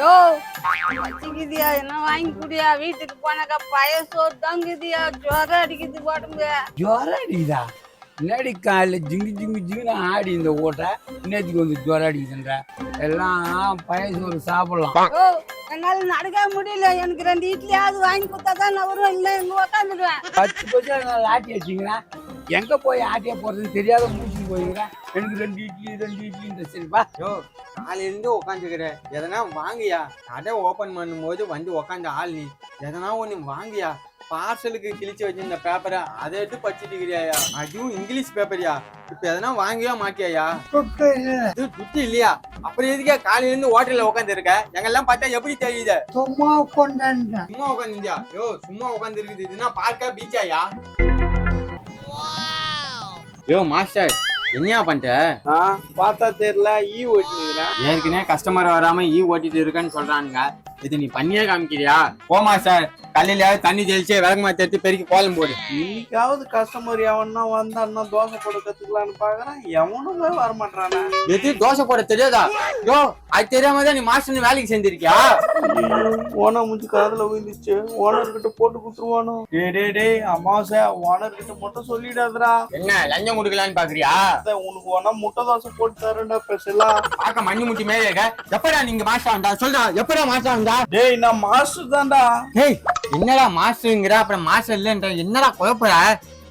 யோ வச்சுக்குதியா என்ன வாங்கி குடியா வீட்டுக்கு போனாக்கா பழைய சோறு தங்குதியா? ஜுரம் அடிக்குது உடம்பு ஜுரம் அடிக்குதா? முன்னாடி காலையில் ஜிங்கு ஜிங்கு ஜிங்குன்னு ஆடி இந்த ஓட்டை? நேற்றுக்கு வந்து ஜுரம் அடிக்குதுன்ற? எல்லாம் பழைய சோறு சாப்பிடலாம். யோ என்னால நடக்க முடியல. எனக்கு ரெண்டு இட்லியாவது வாங்கி கொடுத்தா தான் நான் வருவேன். இல்லை இங்க உக்காந்துடுவேன் பத்து பர்சன்ட் நான் ஆட்டி வச்சிக்கிறேன். எங்கே போய் ஆட்டிய போகிறதுன்னு தெரியாத முடிச்சுட்டு போயிருக்கிறேன் எனக்கு ரெண்டு இட்லி ரெண்டு இட்லின்ற சரிப்பா யோ காலையிலேருந்து உக்காந்துக்கிறேன் எதனா வாங்கியா? கடை ஓப்பன் பண்ணும்போது வந்து உக்காந்த ஆள் நீ. எதனா ஒன்று வாங்கியா? பார்சலுக்கு கிழிச்சு வச்சிருந்த பேப்பரை அதை எடுத்து படிச்சுட்டு இருக்கிறியாயா அதுவும் இங்கிலீஷ் பேப்பரியா இப்போ எதனா வாங்கியா மாட்டியாயா? இது துட்டு இல்லையா? அப்புறம் எதுக்கே காலையிலேருந்து ஹோட்டலில் உட்காந்து இருக்க எங்கெல்லாம் பார்த்தா எப்படி தெரியுது? சும்மா கொண்டாண்டேன் சும்மா உட்காந்துருந்தியா யோ சும்மா உட்காந்து இருக்குது இதுனா பார்க்கா பீச்சாயா யோ மாஸ்டர் என்னையா பண்ணிட்ட? பார்த்தா தெரியல ஈ ஓட்டினுக்கிறேன் ஏற்கனவே கஸ்டமர் வராம ஈ ஓட்டிட்டு இருக்கேன்னு சொல்றானுங்க. இது நீ பண்ணியே காமிக்கிறியா? போமா சார். கல்லில தண்ணி தெளிச்சு விளக்கு மாத்தி எடுத்து பெருக்கி கோலம் போடு. இன்னைக்காவது கஸ்டமர் எவனா வந்தான்னா தோசை போட கத்துக்கலான்னு பாக்குறேன் எவனுமே வர மாட்டானே எது? தோசை போட தெரியாதா? யோ அது தெரியாம தான் நீ மாஸ்டர் வேலைக்கு செஞ்சிருக்கியா ஓனர் முடிஞ்சு காதுல விழுந்துச்சு ஓனர் கிட்ட போட்டு குடுத்துருவானோ? டே டே டேய் அமாவாசை ஓனர் கிட்ட மட்டும் சொல்லிடாதடா. என்ன லஞ்சம் கொடுக்கலான்னு பாக்குறியா? உனக்கு ஓனா முட்டை தோசை போட்டு தரேன்டா ஸ்பெஷலா பார்க்க மண்ணி முட்டி மேலே இருக்க. எப்படா நீங்க மாஸ்டர் வந்தா சொல்றா எப்படா மாஸ்டர் வந்தா டேய் நான் மாஸ்டர் தான்டா. டேய் என்னடா மாஸ்டருங்கிற அப்புறம் மாஸ்டர் இல்லைன்ற. என்னடா குழப்பற?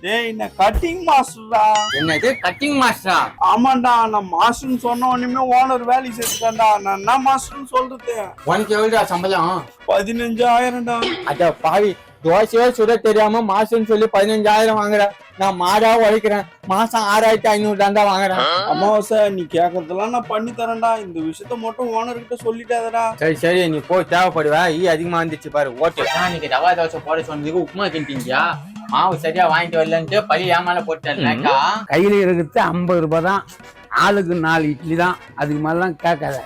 டேய் நான் கட்டிங் மாஸ்டர்டா என்னது? கட்டிங் மாஸ்டரா ஆமாண்டா நான் மாஸ்டர்னு சொன்ன உடனே ஓனர் வேலைக்கு சேர்த்துட்டான்டா நான் என்ன மாஸ்டர்னு சொல்றது? உனக்கு எவ்வளோடா சம்பளம்? பதினஞ்சாயிரம்டா. அட பாவி. தோசையே சுட தெரியாம மாசம்னு சொல்லி பதினஞ்சாயிரம் வாங்குற நான் மாடா உழைக்கிறேன். மாசம் ஆறாயிரத்தி ஐநூறு தாண்டா வாங்குறேன். அமாவாசை நீ கேக்குறதெல்லாம் நான் பண்ணி தரேன்டா. இந்த விஷயத்த மட்டும் ஓனர் கிட்ட சொல்லிட்டாதடா. சரி சரி நீ போய் தேவைப்படுவ. ஈ அதிகமா வந்துச்சு பாரு ஓட்டு. இன்னைக்கு ரவா தோசை போட சொன்னதுக்கு உப்புமா தின்ட்டீங்க மாவு சரியா வாங்கிட்டு வரலன்ட்டு பழி ஏமால போட்டேன்க்கா கையில் இருக்கிறது ஐம்பது ரூபாய் தான். ஆளுக்கு நாலு இட்லி தான். அதுக்கு மேலாம் கேட்காத.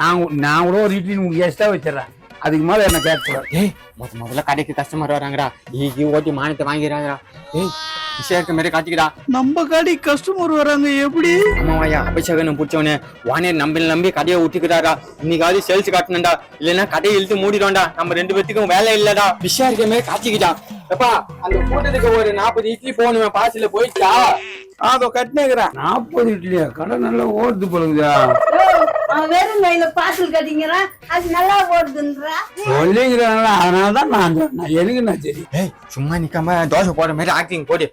நான் நான் கூட ஒரு இட்லி உங்களுக்கு எக்ஸ்ட்ரா வச்சிடுறேன். அதுக்கு மேலே என்ன கேட்கக்கூடாது ஏய். முத முதல்ல கடைக்கு கஸ்டமர் வராங்கடா. ஈ ஈ ஓட்டி மானத்தை வாங்கிறாங்கடா ஏய். விஷயம் மாதிரி காட்டிக்கடா. நம்ம கடை கஸ்டமர் வராங்க எப்படி? அம்மாவாயா அபிஷேகன் பிடிச்சவனே. வானே நம்பி நம்பி கடையை விட்டுக்கிறாரா இன்னைக்காவது சேல்ஸ் காட்டணும்டா. இல்லைன்னா கடையை இழுத்து மூடிடும்டா. நம்ம ரெண்டு பேத்துக்கும் வேலை இல்லடா. விஷயம் இருக்க மாதிரி காய்ச்சிக்கிட்டா எப்பா அந்த கூட்டத்துக்கு ஒரு நாற்பது இட்லி போகணுமே. பாசில போயிட்டா அதோ கட்டினேக்கிறேன். நாற்பது இட்லியா? கடை நல்லா ஓடுது போலுங்கதா யோ அவன் வெறும் கையில பார்சல் கட்டிங்கிறான். அது நல்லா ஓடுதுன்றா சொல்லிங்கிறாங்களா அதனால தான் நான் சொன்னேன். எனக்கு நான் சரி ஏய் சும்மா நிக்காம தோசை போடுற மாதிரி ஆக்டிங் போடு.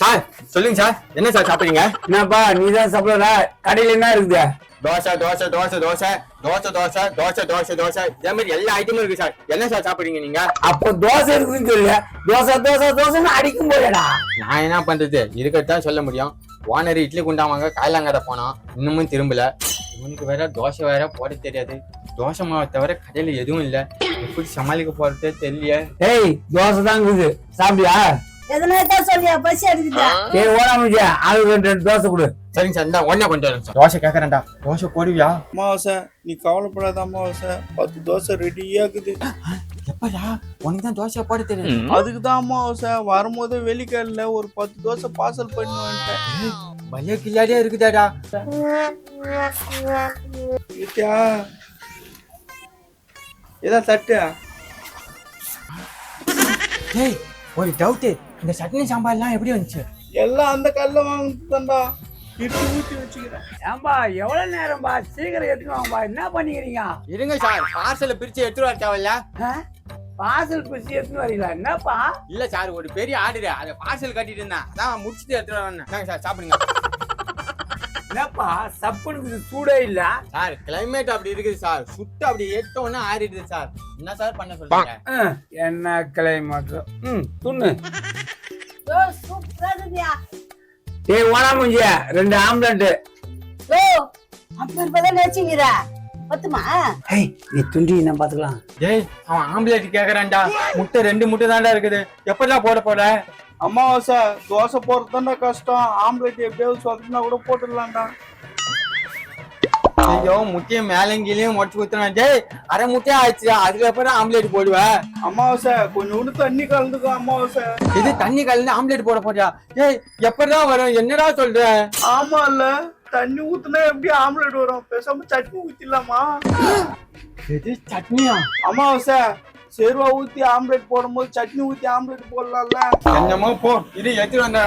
சார் சொல்லுங்க சார் என்ன சார் சாப்பிடுறீங்க? என்னப்பா நீ தான் சாப்பிடல கடையில் என்ன இருக்குது? தோசை தோசை தோசை தோசை தோசை தோசை தோசை தோசை தோசை. இதே மாதிரி எல்லா ஐட்டமும் இருக்கு சார் என்ன சார் சாப்பிடுறீங்க நீங்க? அப்போ தோசை இருக்குதுன்னு சொல்லு. தோசை தோசை தோசைன்னு அடிக்கும் போதடா நான் என்ன பண்றது? இருக்கத்தான் சொல்ல முடியும். ஓனர் இட்லி குண்டாவாங்க காயலாங்கடை போனோம் இன்னமும் திரும்பல. இவனுக்கு வேற தோசை வேற போட தெரியாது. தோசை மாவை தவிர கடையில எதுவும் இல்ல. எப்படி சமாளிக்க போறதே தெரியல ஏய் தோசை தான் இருக்குது. சாப்பிட்டியா? எதனா தான் சொல்லியா பசி ஓடாம ஆளு ரெண்டு ரெண்டு தோசை கொடு. சரிங்க சார் இந்த ஒன்னே கொண்டு வரேன் சார். தோசை கேக்குறேன்டா. தோசை போடுவியா? அமாவாசை நீ கவலைப்படாத அமாவாசை. பத்து தோசை ரெடியா இருக்குது. எப்படா? உனக்கு தான் தோசை போட தெரியும். அதுக்கு தான் அமாவாசை. வரும்போது வெளிக்கல்ல ஒரு பத்து தோசை பார்சல் பண்ணி வந்துட்டேன். பலே கில்லாடியா இருக்குதாடா ஏதா தட்டு டேய் ஒரு டவுட்டு இந்த சட்னி சாம்பார்லாம் எப்படி வந்துச்சு எல்லாம் அந்த கல்ல வாங்கிட்டா இட்டு ஊற்றி வச்சுக்கிறேன் ஏன்பா எவ்வளவு நேரம்பா சீக்கிரம் எடுத்துட்டு வாங்கப்பா என்ன பண்ணிக்கிறீங்க இருங்க சார். பார்சலை பிரிச்சு எடுத்துட்டு வர தேவையில்ல. பார்சல் பிடிச்சி எடுத்துட்டு வரீங்களா என்னப்பா? இல்ல சார். ஒரு பெரிய ஆர்டர் அதை பார்சல் கட்டிட்டு இருந்தேன் அதான் முடிச்சுட்டு எடுத்துட்டு வரேன் சார்? சாப்பிடுங்க. என்னப்பா சப்புனுக்கு சூடே இல்ல. சார் கிளைமேட் அப்படி இருக்குது சார். சுட்டு அப்படி உடனே ஆறிடுது சார். என்ன சார் பண்ண சொல்றீங்க? அஹ், என்ன கிளை மாற்றம் ம் துண்ணு. யோ சூப்பரா ஏய் ஓனா முஞ்சிய. ரெண்டு ஆம்லெட் ஐம்பது ரூபாய் தான் வச்சுக்கிறா பத்துமா? ஏய் நீ துண்டி நான் பாத்துக்கலாம் டேய் அவன் ஆம்புலேட் கேக்குறான்டா. முட்டை ரெண்டு முட்டை தான்டா இருக்குது. எப்படிலாம் போட போற? அமாவாசை தோசை போடுறது கஷ்டம். ஆம்லெட் எப்படியாவது சொதப்பினா கூட போட்டுடலாம்டா. ஐயோ முட்டையை மேலங்கிலையும் முடிச்சு குத்துறான். டேய் அரை முட்டையா ஆயிடுச்சு அதுக்கு அப்புறம் ஆம்லேட் போடுவேன் அமாவாசை கொஞ்சோண்டு தண்ணி கலந்துக்கோ அமாவாசை. இது தண்ணி கலந்து ஆம்லேட் போட போறியா? டேய் எப்படிதான் வரும்? என்னடா சொல்ற? ஆமா இல்ல தண்ணி ஊத்துனா எப்படி ஆம்லெட் வரும்? பேசாம சட்னி ஊத்திடலாமா? எது சட்னியா? அமாவாசை சேர்வா ஊத்தி ஆம்லெட் போடும்போது சட்னி ஊத்தி ஆம்லெட் போடலாம்ல? என்னமோ போ. இது எடுத்து வந்த.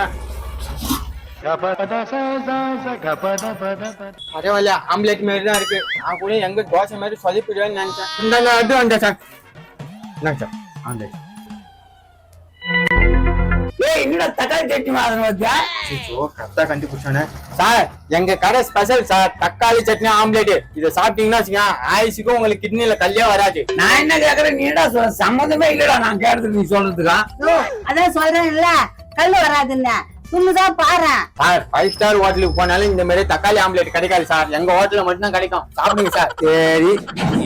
பரவாயில்ல ஆம்லெட் மாதிரி தான் இருக்கு. நான் கூட எங்க தோசை மாதிரி சொதப்பிடுவேன்னு நினைச்சேன். இந்த எடுத்து வந்தேன் சார். இந்தாங்க சார். ஆம்லெட். என்னடா தக்காளி சட்னி மாதிரி வச்சா ஐயோ கரெக்டா கண்டுபிடிச்சானே. சார் எங்க கடை ஸ்பெஷல் சார். தக்காளி சட்னி ஆம்லெட் இதை சாப்பிட்டீங்கன்னா வச்சுக்கோங்க. ஆயுசுக்கும் உங்களுக்கு கிட்னில கல்லே வராது. நான் என்ன கேக்குறேன் நீ என்ன சொல்ற சம்மந்தமே இல்லடா நான் கேட்டது நீ சொல்றதுக்கா? அதான் சொல்றேன் இல்ல கல்லு வராதுன்னு துண்ணுதான் பாரு சார் ஃபைவ் ஸ்டார் ஹோட்டலுக்கு போனாலும் இந்த மாதிரி தக்காளி ஆம்லெட் கிடைக்காது சார். எங்க ஹோட்டல்ல மட்டும் தான் கிடைக்கும். சாப்பிடுங்க சார். சரி.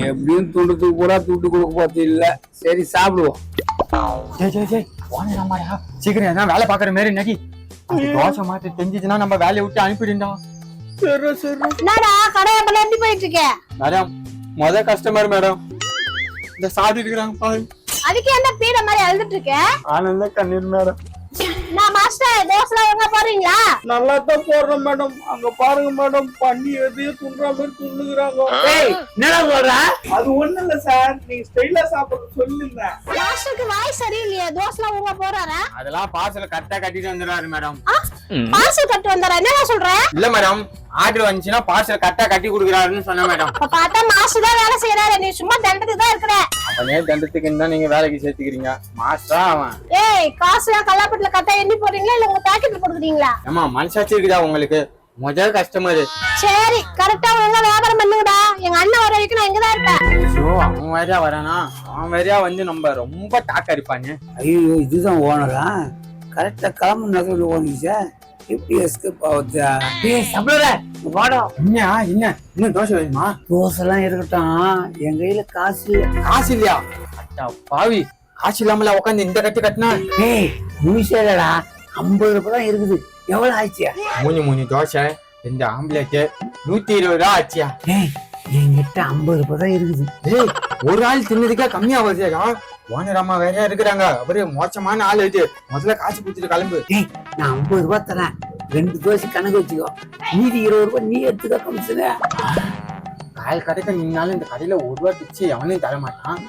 எப்படியும் துண்டுத்துக்கு பூரா துட்டு கொடுக்க போறது இல்ல. சரி சாப்பிடுவோம். ஜெய் ஜெய் ஜெய் ஓனர் அம்மாடா சீக்கிரம் எதனா வேலை பாக்குற மாதிரி இன்னைக்கு. தோசை மாத்தி தெரிஞ்சிச்சுன்னா நம்ம வேலையை விட்டு அனுப்பிடுண்டா. சரி சரி. என்னடா போயிட்டு இருக்க? மேடம் முத கஸ்டமர் மேடம். இந்த சாப்பிட்டு இருக்கிறாங்க பாருங்க அதுக்கு என்ன பீட மாதிரி அழுதுட்டு இருக்க? ஆனந்த கண்ணீர் மேடம். நான் மாஸ்டர் தோசை எங்க போறீங்களா நல்லா தான் போடுறோம் மேடம். அங்க பாருங்க மேடம் பண்ணி எதையும் துண்ணுற மாதிரி துண்ணுகிறாங்க ஏய் என்னடா சொல்ற அது ஒண்ணு இல்ல சார். நீங்க ஸ்டைலா சாப்பிடுறது சொல்லுங்க. மாஸ்டருக்கு வாய் சரியில்லையே. தோசை உங்க போறாரா அதெல்லாம் பார்சல் கரெக்டா கட்டிட்டு வந்துடுறாரு மேடம். பார்சல் கட்டு வந்தாரா என்ன சொல்ற? இல்ல மேடம் ஆர்டர் வந்துச்சுன்னா பார்சல் கரெக்டா கட்டி கொடுக்குறாருன்னு சொன்னேன் மேடம். பார்த்தா மாஸ்டர் தான் வேலை செய்யறாரு நீ சும்மா தண்டத்துக்கு தான் இருக்கிற. அவனே தண்டத்துக்கு தான் நீங்க வேலைக்கு சேர்த்துக்கிறீங்க. மாஸ்டரா அவன். ஏய் காசு எல்லாம் கல்லாப்பட்டுல கட்டா எண்ணி போடுறீங்களா? இல்ல உங்க பாக்கெட்ல போடுறீங்களா ஏமா மனசாட்சி இருக்குதா உங்களுக்கு? முதல் கஸ்டமர் சரி கரெக்டா ஒழுங்கா வியாபாரம் பண்ணுங்கடா. எங்க அண்ணன் வர வரைக்கும் நான் இங்கதான் இருப்பேன். ஐயோ அவன் வேறையா வரானா? அவன் வேறையா வந்து நம்ம ரொம்ப டாக் அடிப்பாங்க ஐயோ இதுதான் ஓனரா கரெக்டா கிளம்பு நகரில் ஓனிச்சா எப்படி எஸ்கேப் ஆகுதா? ஏய் சம்பளர வாடா. என்ன என்ன? இன்னும் தோசை வேணுமா? தோசைலாம் இருக்கட்டும். என் கையில காசு இல்ல. காசு இல்லையா? அட்டா பாவி காசு இல்லாமல உட்காந்து இந்த கட்டு கட்டினா? ஏய் முனிஷேலடா ஐம்பது ரூபாய் தான் இருக்குது. எவ்வளவு ஆச்சு மூணு மூணு தோசை ரெண்டு ஆம்லெட் நூத்தி இருபது ரூபா ஆச்சியா? ஏய் என்கிட்ட ஐம்பது ரூபாய் தான் இருக்குது. ஏய் ஒரு ஆள் தின்னதுக்கே கம்மியா வருதுடா. ஓனர் அம்மா வேறையா இருக்கிறாங்க. அவரே மோசமான ஆள் இது. முதல்ல காசு கொடுத்துட்டு கிளம்பு. ஏய் நான் ஐம்பது ரூபாய் தரேன். ரெண்டு தோசை கணக்கு வச்சுக்கோ. மீதி இருபது ரூபாய் நீ எடுத்துக்க கமிஷனு. கால் கடைக்கு நின்னாலும் இந்த கடையில ஒரு ரூபா பிச்சு எவனையும் தர மாட்டான்.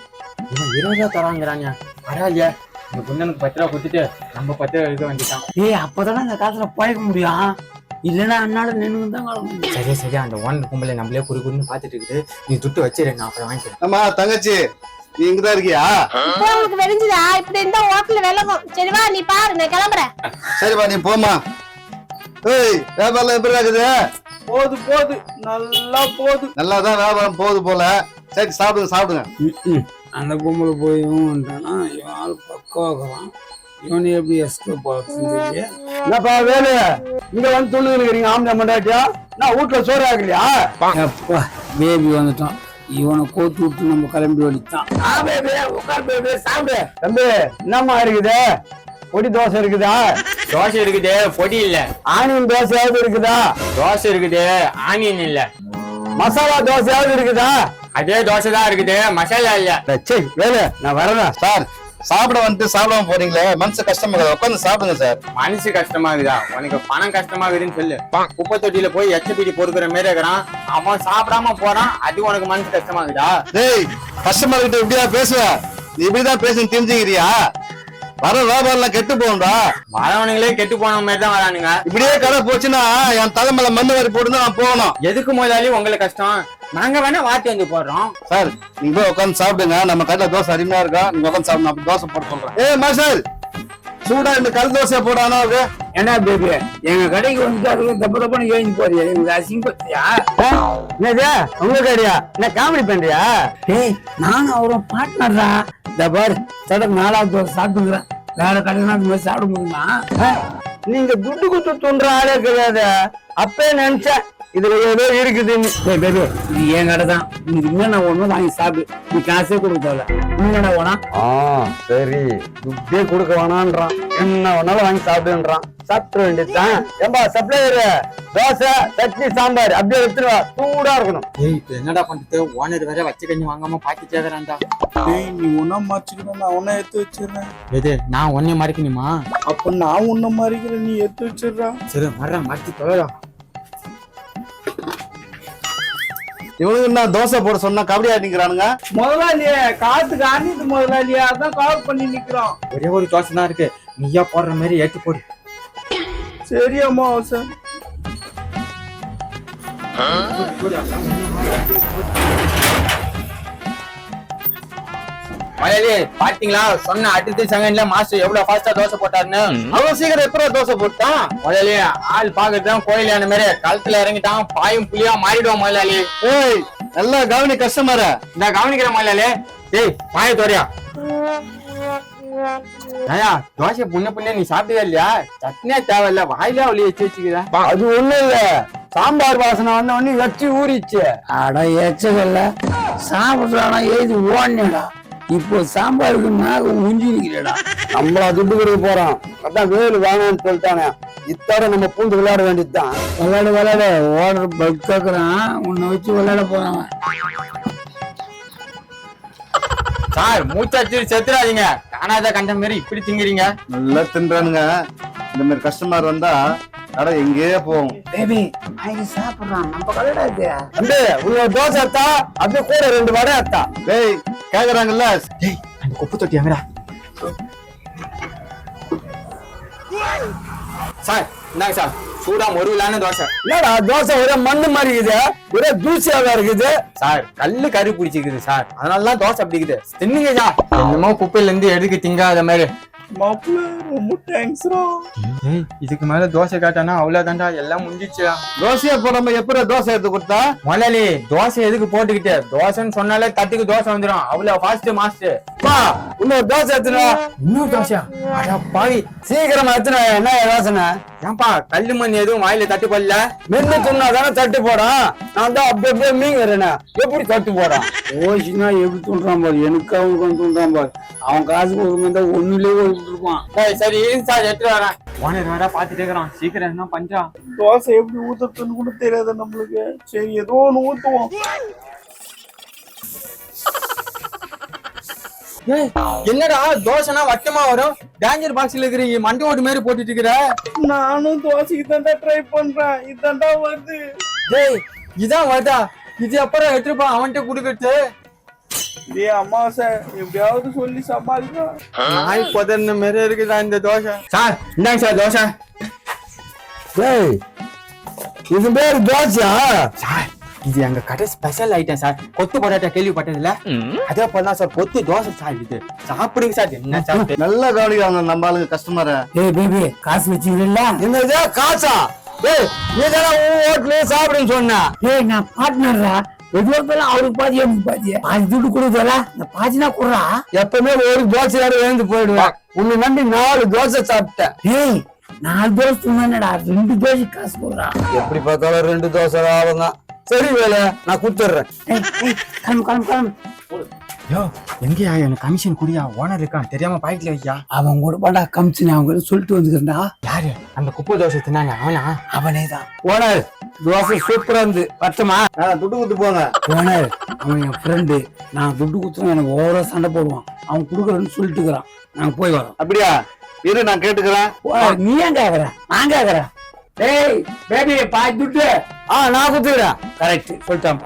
இவன் இருபது ரூபா தராங்கிறாங்க பரவாயில்லையா. இந்த குண்டனுக்கு பத்து ரூபா கொடுத்துட்டு நம்ம பத்து ரூபா எடுக்க வேண்டியதான் ஏய் அப்பதானே அந்த காசுல பழக்க முடியும். இல்லைன்னா அண்ணாட நின்று தான் கிளம்ப முடியும். சரி சரி. அந்த ஓனர் கும்பலை நம்மளே குறி குறின்னு பாத்துட்டு இருக்குது. நீ துட்டு வச்சிரு நான் அப்புறம் வாங்கிக்கிறேன். அம்மா தங்கச்சி. நீ இங்கதான் இருக்கியா? இப்போ உங்களுக்கு வெடிஞ்சுதா? இப்படி இருந்தா ஹோட்டல்ல விலகும். சரி வா நீ பாரு நான் கிளம்புறேன். சரிப்பா நீ போமா ஏய் வியாபாரம் எப்படி இருக்குது? போது போது. நல்லா போது. நல்லா தான் வியாபாரம் போகுது போல. சரி சாப்பிடுங்க சாப்பிடுங்க. அந்த பொம்பளை போய் இவன் வந்துட்டானா இவன் ஆள் பக்கவாக்குறான். இவனை எப்படி எஸ்கேப் ஆகுது என்னப்பா வேலு? இங்க வந்து துள்ளுகிறீங்க ஆம்பளை மண்டாட்டியா நான் வீட்டுல சோறு ஆகலையா அப்பா பேபி வந்துட்டான். இவனை கோத்து விட்டு நம்ம கிளம்பி வலித்தான் சாப்பிடு. தம்பி என்னம்மா இருக்குது? பொடி தோசை இருக்குதா? தோசை இருக்குது பொடி இல்ல. ஆனியன் தோசையாவது இருக்குதா? தோசை இருக்குது ஆனியன் இல்ல. மசாலா தோசையாவது இருக்குதா? அதே தோசை தான் இருக்குது மசாலா இல்ல. சே வேலு நான் வரேன் சார் சாப்பிட வந்துட்டு சாப்பிடாம போறீங்களே மனசு கஷ்டமா இருக்குது. உட்காந்து சாப்பிடுங்க சார் மனசு கஷ்டமா இருக்குதா உனக்கு பணம் கஷ்டமா இருக்குதுன்னு சொல்லு. குப்பை தொட்டியில போய் எச்சப்பிடி பொறுக்கிற மாதிரி இருக்கிறான். அவன் சாப்பிடாம போறான் அது உனக்கு மனசு கஷ்டமா இருக்குதா டேய் கஸ்டமர் கிட்ட இப்படியா பேசுவ? நீ இப்படிதான் பேசுன்னு தெரிஞ்சுக்கிறியா? வர வியாபாரம் கெட்டு போகும்டா. வரவனுங்களே கெட்டு போன மாதிரி தான் வரானுங்க. இப்படியே கடை போச்சுன்னா என் தலைமையில மண்ணு வரி போட்டு நான் போகணும். எதுக்கு முதலாளி உங்களுக்கு கஷ்டம்? நாங்க வேணா வாத்தி வந்து போடுறோம். சார் நீங்க போய் உட்காந்து சாப்பிடுங்க. நம்ம கடையில தோசை அருமையா இருக்கா? நீங்க உட்காந்து சாப்பிடணும் அப்படி தோசை போட சொல்றேன். ஏய் மாஸ்டர் சூடா இந்த கல் தோசை போடானா அது? என்ன பேபி எங்க கடைக்கு வந்து அதுக்கு தப்பு தப்பான எழுந்து போறியா? எங்களுக்கு அசிங்கப்பத்தியா என்னது? உங்க கடையா? என்ன காமெடி பண்றியா? ஏய் நானும் அவரும் பார்ட்னர்டா இந்த பாரு சடங்கு நாலாவது தோசை சாப்பிட்டுக்கிறேன். வேற கடைக்கு அந்த மாதிரி சாப்பிட முடியுமா? நீங்க துட்டு குத்து துன்ற ஆளே கிடையாது. அப்பே நினைச்சேன் இதுல ஏதோ இருக்குதுன்னு ஏய் பேபி இது என் கடை தான். உனக்கு என்ன ஒண்ணு வாங்கி சாப்பிடு. நீ காசே கொடுக்க தேவையில்ல நீ என்ன வேணா? ஆ சரி. துட்டே கொடுக்க வேணான்றான். என்ன வேணாலும் வாங்கி சாப்பிடுன்றான். சாப்பிட வேண்டியதுதான். ஏம்பா சப்ளையர் தோசை சட்னி சாம்பார் அப்படியே எடுத்துருவா சூடா இருக்கணும். ஏய் இப்ப என்னடா பண்றது? ஓனர் வேற வச்ச கஞ்சி வாங்காம பாக்கி கேக்குறான்டா டேய் நீ ஒன்னா மாச்சுக்கணும் நான் ஒன்னா எடுத்து வச்சிடுறேன். எது நான் ஒன்னே மறைக்கணுமா? அப்ப நான் உன்ன மறிக்கிறேன். நீ எடுத்து வச்சிடுறா. சரி மர்றேன் மறைச்சு தொலைடா. இவனுக்கு என்ன தோசை போட சொன்னா கபடி ஆடிக்கிறானுங்க முதலாளியே காத்துக்கு ஆண்டிட்டு முதலாளியே அதான் கவர் பண்ணி நிக்கிறோம். ஒரே ஒரு தோசை தான் இருக்கு. நீயா போடுற மாதிரி ஏற்றி போடு. சரி அமாவாசை மலையாளி பாத்தீங்களா சொன்ன அடுத்த செகண்ட்ல மாஸ்டர் எவ்வளவு ஃபாஸ்டா தோசை போட்டாருன்னு? அவ்வளவு சீக்கிரம் எப்படா தோசை போட்டான் முதலாளி ஆள் பாக்குறதுதான் கோயிலான மாதிரி. களத்துல இறங்கிட்டான் பாயும் புலியா மாறிடுவான் முதலாளி. ஏய் நல்லா கவனி கஸ்டமர இந்த கவனிக்கிற முதலாளி. ஏய் பாய தோறியா. ஐயா தோசை புண்ண புண்ண நீ சாப்பிட்டதா இல்லையா? சட்னியா தேவையில்ல வாயில ஒளி வச்சு வச்சுக்கிற. அது ஒண்ணும் இல்ல. சாம்பார் வாசனை வந்த உடனே வச்சு ஊறிச்சு அட எச்சகல்ல சாப்பிட்றானா எழுதி ஓடனேடா இப்போ சாம்பாருக்கு நாக உஞ்சி நிக்கிறடா நம்மள துட்டு கொடுக்க போறோம். அதான் வேலு வேணாம்னு சொல்லிட்டானே. இத்தோட நம்ம பூந்து விளையாட வேண்டியதுதான். விளையாட விளையாட. ஓடுற பல்க் கேக்குறான். உன்னை வச்சு விளையாட போறான். சார் மூச்சாச்சு செத்துறாதீங்க. காணாத கண்ட மாதிரி இப்படி திங்கிறீங்க. நல்லா தின்றானுங்க. இந்த மாதிரி கஸ்டமர் வந்தா கடை எங்கேயே போகும் பேபி அவங்க சாப்பிடுறான். நம்ம கடைடா இது வந்து உள்ள தோசை அத்தா அப்படியே கூட ரெண்டு வடை அத்தா. டேய் கேக்குறாங்கல்ல? டேய் அந்த குப்பை தொட்டி எங்கடா? சார் இந்தாங்க சார். சூடா மொருவிலான தோசை. என்னடா தோசை ஒரே மண்ணு மாதிரி இருக்குது? ஒரே தூசியாவா இருக்குது? சார் கல்லு கறி பிடிச்சிக்குது சார். அதனாலதான் தோசை அப்படி இருக்குது தின்னுங்க சார் என்னமோ குப்பையில இருந்து எடுக்க திங்காத மாதிரி. மாப்பிள்ள ரொம்ப தேங்க்ஸ்ரா ஏய் இதுக்கு மேல தோசை காட்டானா அவ்வளவுதான்டா எல்லாம் முடிஞ்சிச்சுடா தோசையை போடாம எப்படா தோசை எடுத்து கொடுத்தா? முதலாளி தோசை எதுக்கு போட்டுக்கிட்டு? தோசைன்னு சொன்னாலே தட்டுக்கு தோசை வந்துடும் அவ்வளவு ஃபாஸ்ட் மாஸ்டர் பா இன்னொரு தோசை எடுத்துனா இன்னும் தோசையா? அட பாவி சீக்கிரமா எடுத்துனா என்ன யோசனை ஏன்பா கல்லு மண் எதுவும் வாயில தட்டு கொல்ல மென்னு துண்ணா தானே தட்டு போடான் நான் தான் அப்படி அப்படியே மீன் வரேனே எப்படி தட்டு போடான் ஓசினா எப்படி தூண்டுறான் பாரு. எனக்கு அவனுக்கு தூண்டுறான் பாரு. அவன் காசு கொடுக்க ஒண்ணுலயே கொடுத்துருப்பான் ஏய், சரி இரு சார் எடுத்து வரேன். ஓனர் வேற பாத்துட்டே இருக்கிறான். சீக்கிரம் என்ன பண்றா தோசை எப்படி ஊத்துறதுன்னு கூட தெரியாது நம்மளுக்கு. சரி ஏதோ ஒண்ணு ஊத்துவோம். என்னடா தோசைனா வட்டமா வரும்? டேஞ்சர் பாக்ஸ்ல இருக்கிற மண்டை ஓட்டு மாதிரி போட்டுட்டு இருக்கிற? நானும் தோசைக்கு தாண்டா ட்ரை பண்றேன். இதாண்டா வருது. டேய் இதான் வருதா இது அப்புறம் எடுத்துப்பா அவன்கிட்ட குடுக்கறது. டேய் அமாவாசை. எப்படியாவது சொல்லி சமாளிக்கலாம் நாய் புதர்ன மாதிரி இருக்குதா இந்த தோசை. சார் இந்தாங்க சார் தோசை. டேய் இது பேரு தோசையா? சார் இது எங்க கடை ஸ்பெஷல் ஐட்டம் சார் கொத்து பரோட்டா கேள்விப்பட்டதுல அதே போல தான் சார் கொத்து தோசை சார் இது. சாப்பிடுங்க சார் என்ன சார் நல்லா கவனிக்கிறாங்க நம்ம ஆளுங்க கஸ்டமரை ஏய் பேபி காசு வச்சுக்கிறீங்களா? என்னது காசா? டேய் நீ தானே உன் ஹோட்டலே சாப்பிடுன்னு சொன்ன. ஏய் நான் பார்ட்னர்ரா எதுவும் அவருக்கு பாதி எனக்கு பாதி. பாதி துட்டு கொடுக்கல இந்த பாதினா குடுறா? எப்பவுமே ஒரு தோசையோட எழுந்து போயிடுவேன். உன்னை நம்பி நாலு தோசை சாப்பிட்டேன். ஏய் நாலு தோசை தின்னடா ரெண்டு தோசை காசு கொடுறா. எப்படி பார்த்தாலும் ரெண்டு தோசை லாபம் தான் சரி வேலை நான் கொடுத்துட்றேன். கிளம்பு கிளம்பு கிளம்பு. யோ எங்கயா எனக்கு கமிஷன் குடியா? ஓனர் இருக்கான் தெரியாம பாக்கெட்ல வையா அவன் கூட பாடா கமிச்சு அவங்க சொல்லிட்டு வந்துக்கிறா யாரு? அந்த குப்பை தோசை தின்னாங்க அவனா? அவனே தான் ஓனர் தோசை சூப்பரா இருந்து பச்சமா துட்டு கொடுத்து போங்க. ஓனர் அவன் என் ஃப்ரெண்டு நான் துட்டு குத்துறேன் எனக்கு ஓவரா சண்டை போடுவான். அவன் கொடுக்குறேன்னு சொல்லிட்டு இருக்கிறான். நாங்க போய் வரோம் அப்படியா? இரு நான் கேட்டுக்கிறேன். ஓ, நீ ஏன் கேக்குற? நான் கேக்குறேன். டேய் பேபி பாதி துட்டு. ஆ நான் குத்துக்கிறேன். கரெக்ட் சொல்லிட்டான்.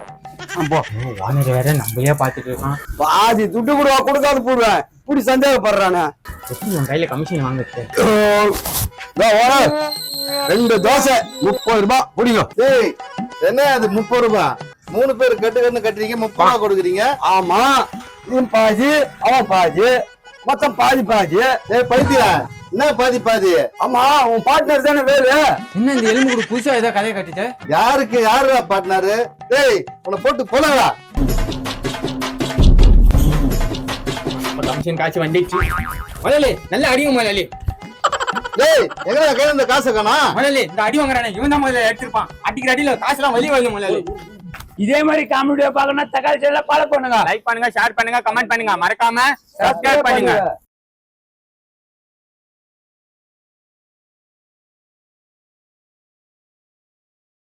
ஓனர் வேற நம்மளையே பாத்துட்டு இருக்கான். பாதி துட்டு கூட கொடுக்காது போடுவேன் இப்படி சந்தேகப்படுறானே. எப்படி உன் கையில கமிஷன் ரெண்டு தோசை முப்பது ரூபாய். பிடிக்கும் ஏய் என்ன அது முப்பது ரூபாய்? மூணு பேர் கட்டு கட்டு கட்டுறீங்க முப்பது கொடுக்குறீங்க? ஆமா. பாதி அவன் பாதி. மொத்தம் பாதி பாதி. ஏய் பைத்தியா என்ன பாதி பாதி? ஆமா உன் பார்ட்னர் தானே வேறு என்ன இந்த எலும்பு கூட புதுசா ஏதோ கதையை கட்டிட்டு? யாருக்கு யாருடா பார்ட்னரு டேய் உன்னை போட்டு போலடா கமிஷன் காய்ச்சி வந்துச்சு முதலாளி நல்ல அடிங்க முதலாளி டேய் எங்கடா கையில இந்த காசை காணா? முதலாளி இந்த அடி வாங்குறானே இவன் தான் முதல்ல எடுத்திருப்பான். அடிக்கிற அடியில காசுலாம் வெளியே வருது முதலாளி இதே மாதிரி காமெடியா பார்க்கணும் தக்காளி செல்ல ஃபாலோ பண்ணுங்க லைக் பண்ணுங்க ஷேர் பண்ணுங்க கமெண்ட் பண்ணுங்க. மறக்காம சப்ஸ்கிரைப் பண்ணுங்க.